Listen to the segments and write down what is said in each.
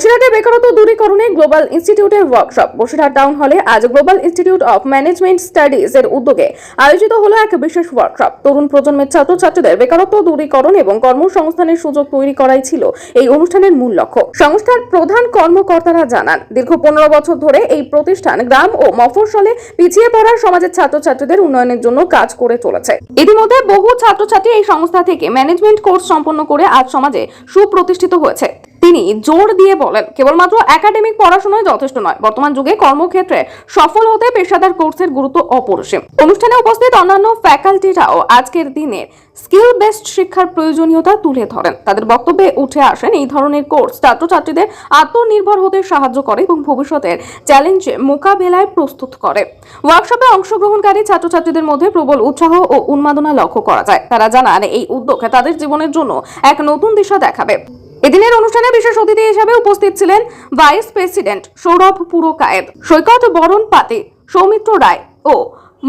বসিরহাটে বেকারত্ব দূরীকরণে গ্লোবাল ইনস্টিটিউটের ওয়ার্কশপ বসিরহাট টাউন হলে আজ global institute of management studies এর উদ্যোগে আয়োজিত হলো এক বিশেষ ওয়ার্কশপ তরুণ প্রজন্মের ছাত্রছাত্রীদের বেকারত্ব দূরীকরণ এবং কর্মসংস্থানের সুযোগ তৈরি করাই ছিল এই অনুষ্ঠানের মূল লক্ষ্য। সংস্থার প্রধান কর্মকর্তারা জানান, দীর্ঘ পনেরো বছর ধরে এই প্রতিষ্ঠান গ্রাম ও মফস্বলে পিছিয়ে পড়া সমাজের ছাত্রছাত্রীদের উন্নয়নের জন্য কাজ করে চলেছে। ইতিমধ্যে বহু ছাত্রছাত্রী এই সংস্থা থেকে ম্যানেজমেন্ট কোর্স সম্পন্ন করে আজ সমাজে সুপ্রতিষ্ঠিত হয়েছে। তিনি জোর দিয়ে বলেন, কেবলমাত্র একাডেমিক পড়াশোনায় যথেষ্ট নয়, বর্তমান যুগে কর্মক্ষেত্রে সফল হতে পেশাদার কোর্সের গুরুত্ব অপরিসীম। অনুষ্ঠানে উপস্থিত অন্যান্য ফ্যাকাল্টিরাও আজকের দিনের স্কিল বেসড শিক্ষার প্রয়োজনীয়তা তুলে ধরেন। তাদের বক্তব্যে উঠে আসেন এই ধরনের কোর্স ছাত্রছাত্রীদের আত্মনির্ভর হতে সাহায্য করে এবং ভবিষ্যতের চ্যালেঞ্জে মোকাবেলায় প্রস্তুত করে। ওয়ার্কশপে অংশগ্রহণকারী ছাত্রছাত্রীদের মধ্যে প্রবল উৎসাহ ও উন্মাদনা লক্ষ্য করা যায়। তারা জানান, এই উদ্যোগ তাদের জীবনের জন্য এক নতুন দিশা দেখাবে। এদিনের অনুষ্ঠানে বিশেষ অতিথি হিসেবে উপস্থিত ছিলেন ভাইস প্রেসিডেন্ট সৌরভ পুরকায়েত, সৈকত বরণ পাতে সৌমিত্র রায় ও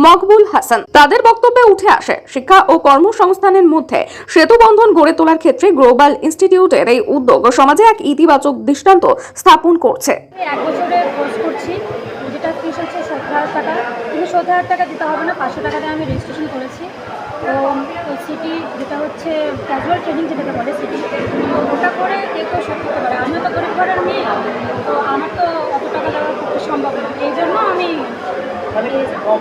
মকবুল হাসান। তাদের বক্তব্যে উঠে আসে শিক্ষা ও কর্মসংস্থানের মধ্যে সেতু বন্ধন গড়ে তোলার ক্ষেত্রে গ্লোবাল ইনস্টিটিউটের এই উদ্যোগ সমাজে এক ইতিবাচক দৃষ্টান্ত স্থাপন করছে। আমি রেজিস্ট্রেশন করেছি তো সিটি যেটা হচ্ছে ক্যাজুয়াল ট্রেনিং যেটাকে বলে সিটি তো ওটা করে কেউ কেউ শোধ করতে পারে আমিও তো গরিব ঘরের মেয়ে তো আমার তো অত টাকা দেওয়া করতে সম্ভব না এই জন্য আমি মানে কম টাকার মধ্যে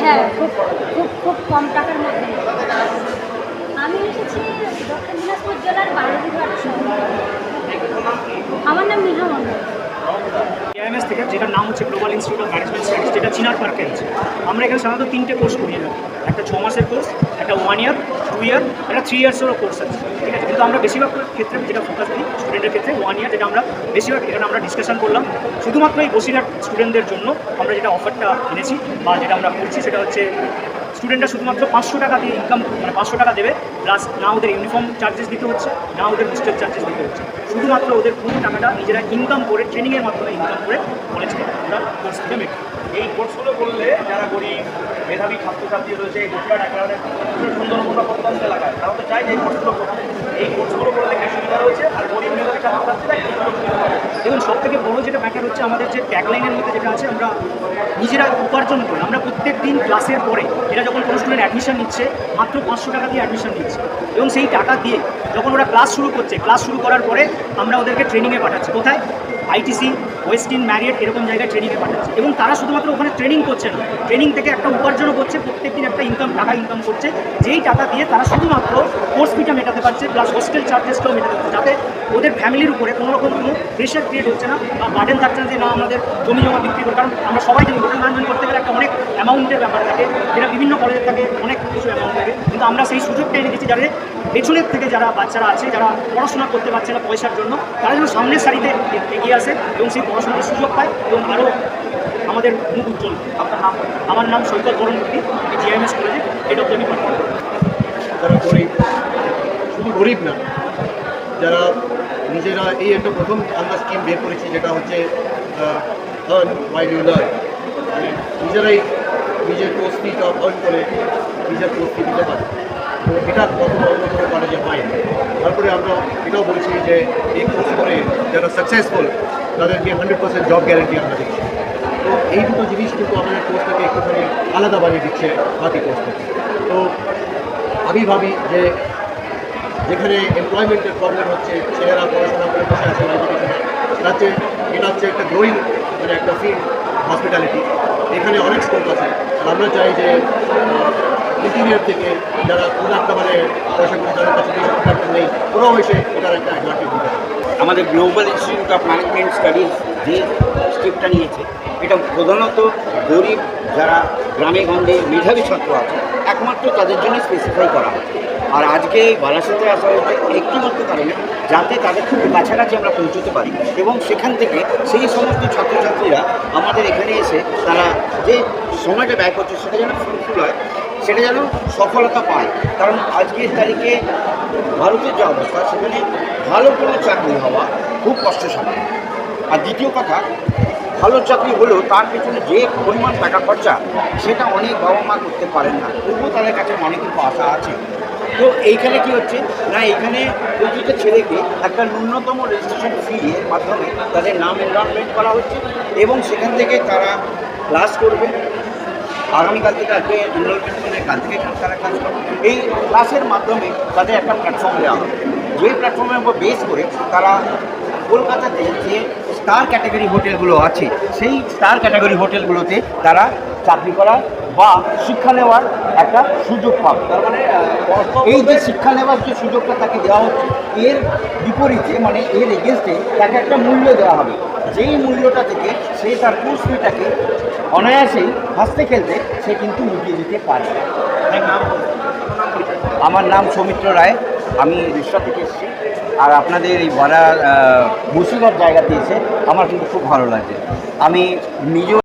হ্যাঁ খুব খুব খুব কম টাকার মধ্যে। আমি এসেছি দক্ষিণ দিনাজপুর জেলার বাড়ি আমার নাম মিহা মন্ডল এআইএমএস থেকে, যেটার নাম হচ্ছে global institute of management studies যেটা চিনার পার্কে আছে আমরা এখানে সাধারণত তিনটে কোর্স করিয়ে থাকি একটা ছ মাসের কোর্স একটা ওয়ান ইয়ার টু ইয়ার একটা থ্রি ইয়ার্সেরও কোর্স আছে। ঠিক আছে? কিন্তু আমরা বেশিরভাগ ক্ষেত্রে যেটা ফোকাস দিই স্টুডেন্টের ক্ষেত্রে ওয়ান ইয়ার যেটা আমরা বেশিরভাগ, এখানে আমরা ডিসকাশন করলাম। শুধুমাত্র এই বসিরহাট স্টুডেন্টদের জন্য আমরা যেটা অফারটা এনেছি বা যেটা আমরা করছি, সেটা হচ্ছে স্টুডেন্টরা শুধুমাত্র পাঁচশো টাকা দিয়ে ইনকাম মানে পাঁচশো টাকা দেবে প্লাস না ওদের ইউনিফর্ম চার্জেস দিতে হচ্ছে, না ওদের হোস্টেল চার্জেস দিতে হচ্ছে। শুধুমাত্র ওদের পুরো টাকাটা নিজেরা ইনকাম করে ট্রেনিংয়ের মাধ্যমে ইনকাম করে কলেজকে আমরা কোর্স থেকে এই কোর্সগুলো করলে যারা গরিব, মেধাবী ছাত্রছাত্রী রয়েছে, এই বসিরহাট একেবারে সুন্দরবন বা প্রত্যন্ত এলাকায়, তারা তো চায় যে এই কোর্সগুলো এই কোর্সগুলো করলে কি সুবিধা রয়েছে, আর গরিব মেধাবী দেখুন সব থেকে বড় যেটা ম্যাটার হচ্ছে আমাদের যে ট্যাগলাইনের মধ্যে যেটা আছে, আমরা নিজেরা উপার্জন করি। আমরা প্রত্যেক দিন ক্লাসের পরে এরা যখন কোনো স্টুডেন্ট অ্যাডমিশন নিচ্ছে, মাত্র পাঁচশো টাকা দিয়ে অ্যাডমিশন নিচ্ছে। এবং সেই টাকা দিয়ে যখন ওরা ক্লাস শুরু করছে ক্লাস শুরু করার পরে আমরা ওদেরকে ট্রেনিংয়ে পাঠাচ্ছি। কোথায়? আইটিসি ওয়েস্টিন ম্যারিয়েট এরকম জায়গায় ট্রেনিংয়ে পাঠাচ্ছে। এবং তারা শুধুমাত্র ওখানে ট্রেনিং করছে না ট্রেনিং থেকে একটা উপার্জনও করছে, প্রত্যেক দিন একটা ইনকাম টাকা ইনকাম করছে। যেই টাকা দিয়ে তারা শুধুমাত্র কোর্স ফিটা মেটাতে পারছে প্লাস হোস্টেল চার্জেসটাও মেটাতে পারছে। যাতে ওদের ফ্যামিলির উপরে কোনো রকম কোনো প্রেশার ক্রিয়েট হচ্ছে না বা বার্ডেন থাকছে না যে না আমাদের জমি জমা বিক্রি করে কারণ আমরা সবাই জানি হোটেল ম্যানেজমেন্ট করতে গেলে একটা অনেক অ্যামাউন্টের ব্যাপার থাকে। যেটা বিভিন্ন কলেজের থাকে, অনেক কিছু অ্যামাউন্ট থাকে। কিন্তু আমরা সেই সুযোগটা এনে দিচ্ছি যাদের পেছনের থেকে যারা বাচ্চারা আছে, যারা পড়াশোনা করতে পারছে না পয়সার জন্য, তারা যেন সামনের সারিতে এগিয়ে আসে এবং সেই পড়াশোনার সুযোগ পায় এবং আরও আমাদের মুখ উজ্জ্বল। আপনার নাম? আমার নাম সৈকত বরণমূর্তি আমি জিআইএমএস কলেজে হেড অফ দ্য গরিব, শুধু গরিব না, যারা নিজেরা এই একটা প্রথম আমরা স্কিম বের করেছি, যেটা হচ্ছে আর্ন ওয়াইল ইউ লার্ন নিজেরাই নিজের কোর্স ফিটা আর্ন করে নিজের কোর্স ফি দিতে পারে। তো এটা প্রথম অন্যতম কলেজে হয় তারপরে আমরা এটাও বলছি যে এই কোর্স করে যারা সাকসেসফুল তাদেরকে হান্ড্রেড পার্সেন্ট জব গ্যারেন্টি আমরা দিচ্ছি। তো এই দুটো জিনিস কিন্তু আমাদের কোর্সটাকে একটুখানি আলাদা বানিয়ে দিচ্ছে বাকি কোর্স থেকে তো আমি ভাবি যে যেখানে এমপ্লয়মেন্টের প্রবলেম হচ্ছে, ছেলেরা পড়াশোনা করে বসে আছে, রাজ্যে এটা হচ্ছে একটা গ্রোয়িং মানে একটা ফিল্ড হসপিটালিটি এখানে অনেক স্কোপ আছে। আমরা চাই যে ইন্টিরিয়ার থেকে যারা খুব একটা মানে পয়সা করে যাদের কাছে নেই, ওরাও এসে এটার একটা অ্যাডভান্টেজ দিতে আমাদের global institute of management studies যে স্টেপটা নিয়েছে, এটা প্রধানত গরিব যারা গ্রামে গঞ্জে মেধাবী ছাত্র আছে, একমাত্র তাদের জন্য স্পেসিফাই করা হয়। আর আজকে এই বারাসাতে আসা হয়েছে একটিমাত্র কারণে যাতে তাদের খুব কাছাকাছি আমরা পৌঁছতে পারি। এবং সেখান থেকে সেই সমস্ত ছাত্রছাত্রীরা আমাদের এখানে এসে তারা যে সময়টা ব্যয় করছে সেটা যেন ফ্রুটফুল হয়, সেটা যেন সফলতা পায়। কারণ আজকের তারিখে ভারতের যে অবস্থা, সেখানে ভালো কোনো চাকরি হওয়া খুব কষ্টসাধ্য। আর দ্বিতীয় কথা, ভালো চাকরি হলেও তার পেছনে যে পরিমাণ টাকা খরচা, সেটা অনেক বাবা মা করতে পারেন না। তবুও তাদের কাছে অনেক কিছু আশা আছে। তো এইখানে কি হচ্ছে? না এখানে প্রতিটা ছেলেকে একটা ন্যূনতম রেজিস্ট্রেশন ফি এর মাধ্যমে তাদের নাম এনরোলমেন্ট করা হচ্ছে এবং সেখান থেকে তারা ক্লাস করবে। আগামীকাল থেকে আসবে এনরোলমেন্ট মানে কাল থেকে তারা ক্লাস করবে। এই ক্লাসের মাধ্যমে তাদের একটা প্ল্যাটফর্ম দেওয়া হবে। যে প্ল্যাটফর্মের উপর বেস করে তারা কলকাতাতে যে স্টার ক্যাটাগরি হোটেলগুলো আছে, সেই স্টার ক্যাটাগরি হোটেলগুলোতে তারা চাকরি করার বা শিক্ষা নেওয়ার একটা সুযোগ পাবে। তার মানে এই যে শিক্ষা নেওয়ার যে সুযোগটা তাকে দেওয়া হচ্ছে, এর বিপরীতে মানে এর এগেনস্টে তাকে একটা মূল্য দেওয়া হবে। যেই মূল্যটা থেকে সে তার কোর্স ফিটাকে অনায়াসেই হাসতে খেলতে সে কিন্তু মিটিয়ে দিতে পারে। আমার নাম সৌমিত্র রায়, আমি রিক্সা থেকে এসেছি। আর আপনাদের এই বড়া মুর্শিদাবাদ জায়গা দিয়েছে, আমার কিন্তু খুব ভালো লাগছে আমি নিজেও